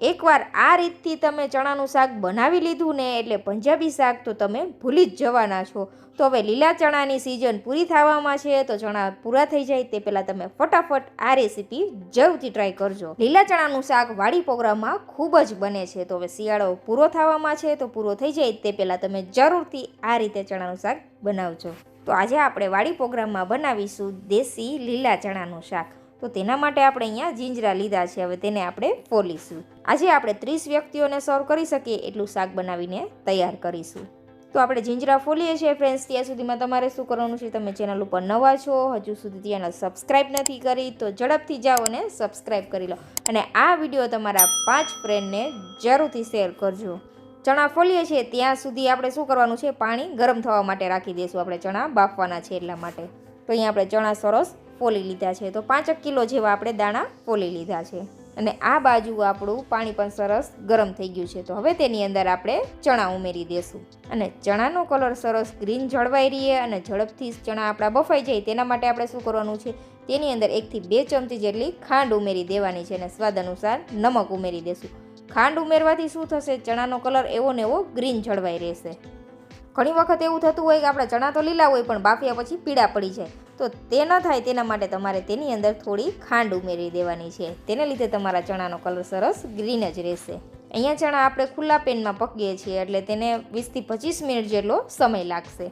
એકવાર આ રીતથી તમે ચણાનું શાક બનાવી લીધું ને એટલે પંજાબી શાક તો તમે ભૂલી જ જવાના છો. તો હવે લીલા ચણાની સિઝન પૂરી થવામાં છે તો ચણા પૂરા થઈ જાય તે પહેલાં તમે ફટાફટ આ રેસીપી જરૂરથી ટ્રાય કરજો. લીલા ચણાનું શાક વાડી પ્રોગ્રામમાં ખૂબ જ બને છે. તો હવે શિયાળો પૂરો થવામાં છે તો પૂરો થઈ જાય તે પહેલાં તમે જરૂરથી આ રીતે ચણાનું શાક બનાવજો. તો આજે આપણે વાડી પ્રોગ્રામમાં બનાવીશું દેશી લીલા ચણાનું શાક. તો તેના માટે આપણે અહીંયા જીંજરા લીધા છે. હવે તેને આપણે ફોલીશું. આજે આપણે ત્રીસ વ્યક્તિઓને સર્વ કરી શકીએ એટલું શાક બનાવીને તૈયાર કરીશું. તો આપણે જીંજરા ફોલીએ છીએ ફ્રેન્ડ્સ ત્યાં સુધીમાં તમારે શું કરવાનું છે? તમે ચેનલ ઉપર નવા છો, હજુ સુધી ત્યાં સબસ્ક્રાઈબ નથી કરી, તો ઝડપથી જાઓ અને સબસ્ક્રાઈબ કરી લો. અને આ વીડિયો તમારા પાંચ ફ્રેન્ડને જરૂરથી શેર કરજો. ચણા ફોલીએ છીએ, ત્યાં સુધી આપણે શું કરવાનું છે? પાણી ગરમ થવા માટે રાખી દઈશું આપણે ચણા બાફવાના છે એટલા માટે. તો અહીંયા આપણે ચણા સરસ ફોલી લીધા છે. તો પાંચેક કિલો જેવા આપણે દાણા ફોલી લીધા છે. અને આ બાજુ આપણું પાણી પણ સરસ ગરમ થઈ ગયું છે. તો હવે તેની અંદર આપણે ચણા ઉમેરી દેશું. અને ચણાનો કલર સરસ ગ્રીન જળવાઈ રહીએ અને ઝડપથી ચણા આપણા બફાઈ જાય. તેના માટે આપણે શું કરવાનું છે? તેની અંદર એકથી બે ચમચી જેટલી ખાંડ ઉમેરી દેવાની છે અને સ્વાદ અનુસાર નમક ઉમેરી દેશું. ખાંડ ઉમેરવાથી શું થશે? ચણાનો કલર એવો ને એવો ગ્રીન જળવાઈ રહેશે. ઘણી વખત એવું થતું હોય કે આપણે ચણા તો લીલા હોય, પણ બાફ્યા પછી પીળા પડી જાય. તો તે ન થાય તેના માટે તમારે તેની અંદર થોડી ખાંડ ઉમેરી દેવાની છે. તેને લીધે તમારા ચણાનો કલર સરસ ગ્રીન જ રહેશે. અહીંયા ચણા આપણે ખુલ્લા પેનમાં પકીએ છીએ એટલે તેને વીસથી પચીસ મિનિટ જેટલો સમય લાગશે.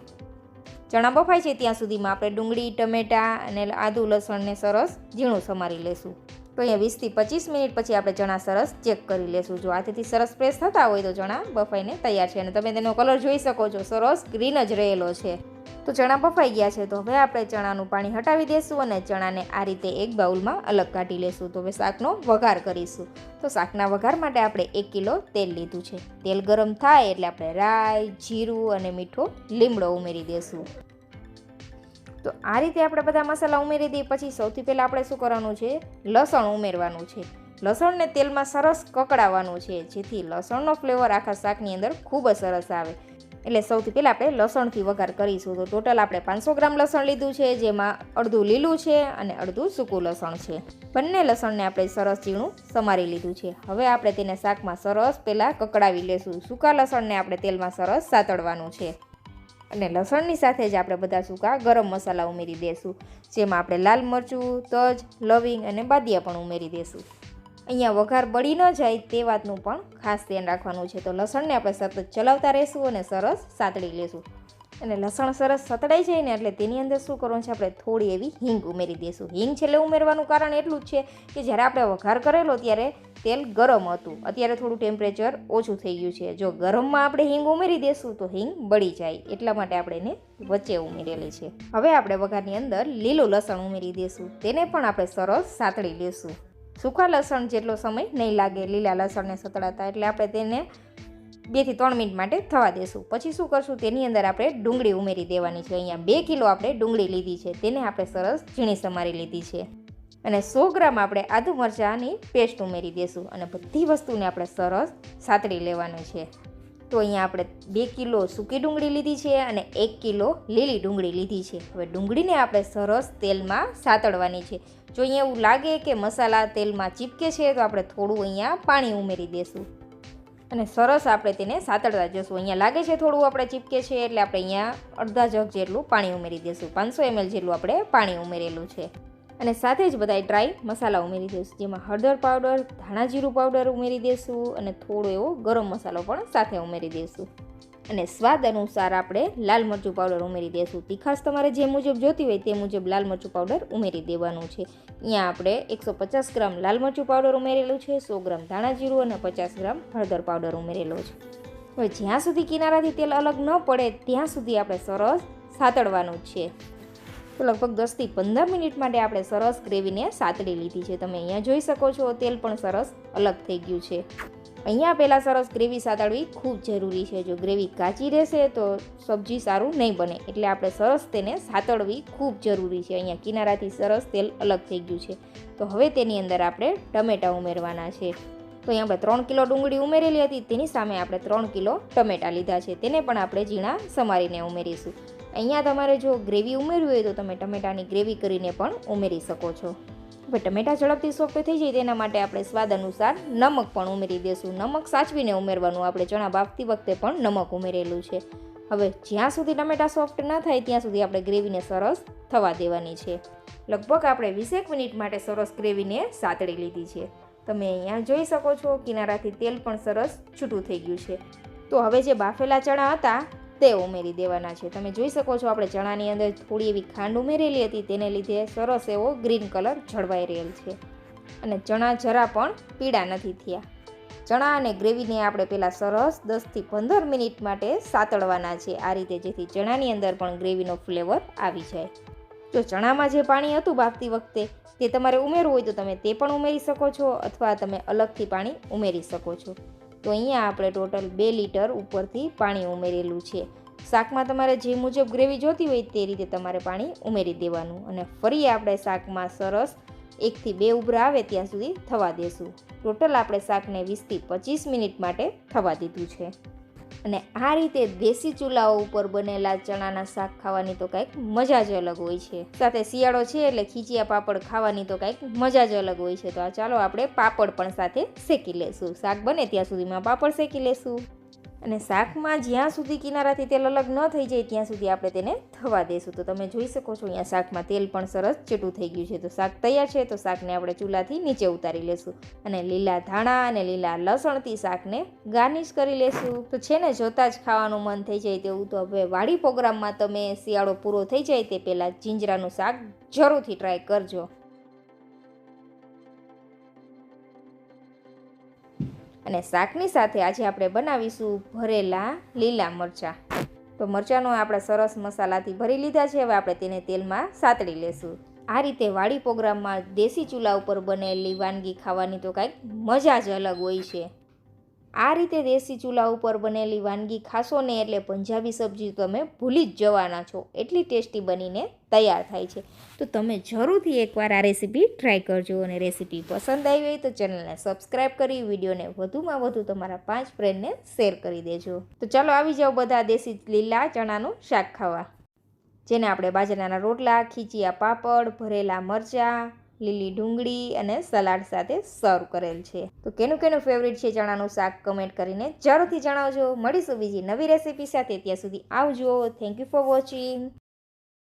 ચણા બફાય છે ત્યાં સુધીમાં આપણે ડુંગળી, ટમેટાં અને આદુ, લસણને સરસ ઝીણું સમારી લેશું. તો અહીંયા વીસથી પચીસ મિનિટ પછી આપણે ચણા સરસ ચેક કરી લેશું. જો હાથેથી સરસ પ્રેસ થતા હોય તો ચણા બફાઈને તૈયાર છે અને તમે તેનો કલર જોઈ શકો છો. સરસ ગ્રીન જ રહેલો છે. ચણા બફાઈ ગયા છે. તો હવે આપણે ચણાનું પાણી હટાવી દઈશું અને ચણાને આ રીતે એક બાઉલમાં અલગ કાઢી લેશું. તો હવે શાકનો વઘાર કરીશું. તો શાકના વઘાર માટે આપણે એક કિલો તેલ લીધું છે. તેલ ગરમ થાય એટલે આપણે રાઈ, જીરું અને મીઠો લીમડો ઉમેરી દઈશું તો આ રીતે આપણે બધા મસાલા ઉમેરી દઈએ. પછી સૌથી પહેલાં આપણે શું કરવાનું છે? લસણ ઉમેરવાનું છે. લસણને તેલમાં સરસ કકડાવવાનું છે. જેથી લસણનો ફ્લેવર આખા શાકની અંદર ખૂબ જ સરસ આવે. એટલે સૌથી પહેલાં આપણે લસણથી વઘાર કરીશું. તો ટોટલ આપણે પાંચસો ગ્રામ લસણ લીધું છે, જેમાં અડધું લીલું છે અને અડધું સૂકું લસણ છે. બંને લસણને આપણે સરસ ઝીણું સમારી લીધું છે. હવે આપણે તેને શાકમાં સરસ પહેલાં કકડાવી લેશું. સૂકા લસણને આપણે તેલમાં સરસ સાતળવાનું છે. અને લસણની સાથે જ આપણે બધા સૂકા ગરમ મસાલા ઉમેરી દઈશું જેમાં આપણે લાલ મરચું, તજ, લવિંગ અને બાદિયા પણ ઉમેરી દઈશું અહીંયા વઘાર બળી ન જાય તે વાતનું પણ ખાસ ધ્યાન રાખવાનું છે. તો લસણને આપણે સતત ચલાવતા રહીશું અને સરસ સાતળી લેશું. અને લસણ સરસ સતળાઈ જાય ને એટલે તેની અંદર શું કરવાનું છે? આપણે થોડી એવી હિંગ ઉમેરી દઈશું. હિંગ છેલ્લે ઉમેરવાનું કારણ એટલું જ છે કે જ્યારે આપણે વઘાર કરેલો ત્યારે તેલ ગરમ હતું. અત્યારે થોડું ટેમ્પરેચર ઓછું થઈ ગયું છે. જો ગરમમાં આપણે હિંગ ઉમેરી દઈશું તો હિંગ બળી જાય. એટલા માટે આપણે એને વચ્ચે ઉમેરેલી છે. હવે આપણે વઘારની અંદર લીલું લસણ ઉમેરી દઈશું. તેને પણ આપણે સરસ સાતળી લેશું. સૂકા લસણ જેટલો સમય નહીં લાગે, લીલા લસણને સતળાતા, એટલે આપણે તેને બેથી ત્રણ મિનિટ માટે થવા દેશું. પછી શું કરશું? તેની અંદર આપણે ડુંગળી ઉમેરી દેવાની છે. અહીંયા બે કિલો આપણે ડુંગળી લીધી છે. તેને આપણે સરસ ઝીણી સમારી લીધી છે. અને સો ગ્રામ આપણે આદુ મરચાંની પેસ્ટ ઉમેરી દઈશું અને બધી વસ્તુને આપણે સરસ સાતળી લેવાની છે. તો અહીંયા આપણે બે કિલો સૂકી ડુંગળી લીધી છે અને એક કિલો લીલી ડુંગળી લીધી છે. હવે ડુંગળીને આપણે સરસ તેલમાં સાતળવાની છે. જો અહીંયા એવું લાગે કે મસાલા તેલમાં ચીપકે છે, તો આપણે થોડું અહીંયા પાણી ઉમેરી દઈશું અને સરસ આપણે તેને સાતળતા જશું. અહીંયા લાગે છે થોડું આપણે ચીપકે છે, એટલે આપણે અહીંયા અડધા જગ જેટલું પાણી ઉમેરી દઈશું પાંચસો એમએલ જેટલું આપણે પાણી ઉમેરેલું છે. અને સાથે જ બધા ડ્રાય મસાલા ઉમેરી દઈશું. જેમાં હળદર પાવડર ધાણા જીરું પાવડર ઉમેરી દઈશું અને થોડો એવો ગરમ મસાલો પણ સાથે ઉમેરી દઈશું. અને સ્વાદ અનુસાર આપણે લાલ મરચું પાવડર ઉમેરી દઈશું. તીખાશ તમારે જે મુજબ જોતી હોય તે મુજબ લાલ મરચું પાવડર ઉમેરી દેવાનું છે. અહીંયા આપણે એકસો પચાસ ગ્રામ લાલ મરચું પાવડર ઉમેરેલું છે, સો ગ્રામ ધાણા જીરું અને પચાસ ગ્રામ હળદર પાવડર ઉમેરેલો છે. હવે જ્યાં સુધી કિનારાથી તેલ અલગ ન પડે, ત્યાં સુધી આપણે સરસ સાતળવાનું છે. તો લગભગ દસથી પંદર મિનિટ માટે આપણે સરસ ગ્રેવીને સાતળી લીધી છે. તમે અહીંયા જોઈ શકો છો, તેલ પણ સરસ અલગ થઈ ગયું છે. અહીંયા પહેલાં સરસ ગ્રેવી સાતળવી ખૂબ જરૂરી છે. જો ગ્રેવી કાચી રહેશે તો સબ્જી સારું નહીં બને. એટલે આપણે સરસ તેને સાતળવી ખૂબ જરૂરી છે. અહીંયા કિનારાથી સરસ તેલ અલગ થઈ ગયું છે. તો હવે તેની અંદર આપણે ટમેટાં ઉમેરવાના છે. તો અહીંયા આપણે ત્રણ કિલો ડુંગળી ઉમેરેલી હતી. તેની સામે આપણે ત્રણ કિલો ટમેટાં લીધા છે. તેને પણ આપણે ઝીણા સમારીને ઉમેરીશું. અહીંયા તમારે જો ગ્રેવી ઉમેરવી હોય તો તમે ટમેટાની ગ્રેવી કરીને પણ ઉમેરી શકો છો. હવે ટમેટા ઝડપથી સોફ્ટ થઈ જાય તેના માટે આપણે સ્વાદ અનુસાર નમક પણ ઉમેરી દઈશું નમક સાચવીને ઉમેરવાનું. આપણે ચણા બાફતી વખતે પણ નમક ઉમેરેલું છે. હવે જ્યાં સુધી ટમેટા સોફ્ટ ન થાય ત્યાં સુધી આપણે ગ્રેવીને સરસ થવા દેવાની છે. લગભગ આપણે વીસેક મિનિટ માટે સરસ ગ્રેવીને સાતળી લીધી છે. તમે અહીંયા જોઈ શકો છો, કિનારાથી તેલ પણ સરસ છૂટું થઈ ગયું છે. તો હવે જે બાફેલા ચણા હતા, તે ઉમેરી દેવાના છે. તમે જોઈ શકો છો, આપણે ચણાની અંદર થોડી એવી ખાંડ ઉમેરેલી હતી, તેને લીધે સરસ એવો ગ્રીન કલર જળવાઈ રહેલ છે. અને ચણા જરા પણ પીળા નથી થયા. ચણા અને ગ્રેવીને આપણે પહેલાં સરસ દસથી પંદર મિનિટ માટે સાતળવાના છે. આ રીતે જેથી ચણાની અંદર પણ ગ્રેવીનો ફ્લેવર આવી જાય. જો ચણામાં જે પાણી હતું, બાફતી વખતે તે તમારે ઉમેરવું હોય તો તમે તે પણ ઉમેરી શકો છો અથવા તમે અલગથી પાણી ઉમેરી શકો છો. તો અહીંયા આપણે ટોટલ બે લીટર ઉપરથી પાણી ઉમેરેલું છે. શાકમાં તમારે જે મુજબ ગ્રેવી જોતી હોય તે રીતે તમારે પાણી ઉમેરી દેવાનું અને ફરી આપણે શાકમાં સરસ એકથી બે ઉભરા આવે ત્યાં સુધી થવા દેશું. ટોટલ આપણે શાકને વીસથી પચીસ મિનિટ માટે થવા દીધું છે. અને આ રીતે દેશી ચૂલાઓ ઉપર બનેલા ચણાના શાક ખાવાની તો કંઈક મજા જ અલગ હોય છે. સાથે શિયાળો છે એટલે ખીચિયા પાપડ ખાવાની તો કંઈક મજા જ અલગ હોય છે. તો આ ચાલો આપણે પાપડ પણ સાથે શેકી લેશું. શાક બને ત્યાં સુધીમાં પાપડ શેકી લેશું. અને શાકમાં જ્યાં સુધી કિનારાથી તેલ અલગ ન થઈ જાય ત્યાં સુધી આપણે તેને થવા દેશું. તો તમે જોઈ શકો છો, અહીંયા શાકમાં તેલ પણ સરસ ચીટું થઈ ગયું છે. તો શાક તૈયાર છે, તો શાકને આપણે ચૂલાથી નીચે ઉતારી લેશું અને લીલા ધાણા અને લીલા લસણથી શાકને ગાર્નિશ કરી લેશું. તો છે ને, જોતાં જ ખાવાનું મન થઈ જાય તેવું. તો હવે વાડી પ્રોગ્રામમાં તમે શિયાળો પૂરો થઈ જાય તે પહેલાં જીંજરાનું શાક જરૂરથી ટ્રાય કરજો. અને શાકની સાથે આજે આપણે બનાવીશું ભરેલા લીલા મરચાં. તો મરચાંનો આપણે સરસ મસાલાથી ભરી લીધા છે, હવે આપણે તેને તેલમાં સાતળી લેશું. આ રીતે વાડી પ્રોગ્રામમાં દેશી ચૂલા ઉપર બનેલી વાનગી ખાવાની તો કાંઈક મજા જ અલગ હોય છે. આ રીતે દેશી ચૂલા ઉપર બનેલી વાનગી ખાશો ને એટલે પંજાબી સબ્જી તમે ભૂલી જ જવાના છો. એટલી ટેસ્ટી બનીને તૈયાર થાય છે. તો તમે જરૂરથી એકવાર આ રેસીપી ટ્રાય કરજો અને રેસીપી પસંદ આવી હોય તો ચેનલને સબસ્ક્રાઈબ કરી, વિડીયોને વધુમાં વધુ તમારા પાંચ ફ્રેન્ડને શેર કરી દેજો. તો ચાલો આવી જાઓ બધા દેશી લીલા ચણાનું શાક ખાવા. જેને આપણે બાજરાના રોટલા, ખીચિયા પાપડ, ભરેલા મરચાં લીલી ડુંગળી અને સલાડ સાથે સર્વ કરેલ છે. તો કેનું કેનું ફેવરિટ છે ચણાનું શાક કમેન્ટ કરીને જરૂરથી જણાવજો. મળીશું બીજી નવી રેસીપી સાથે. ત્યાં સુધી આવજો. Thank you for watching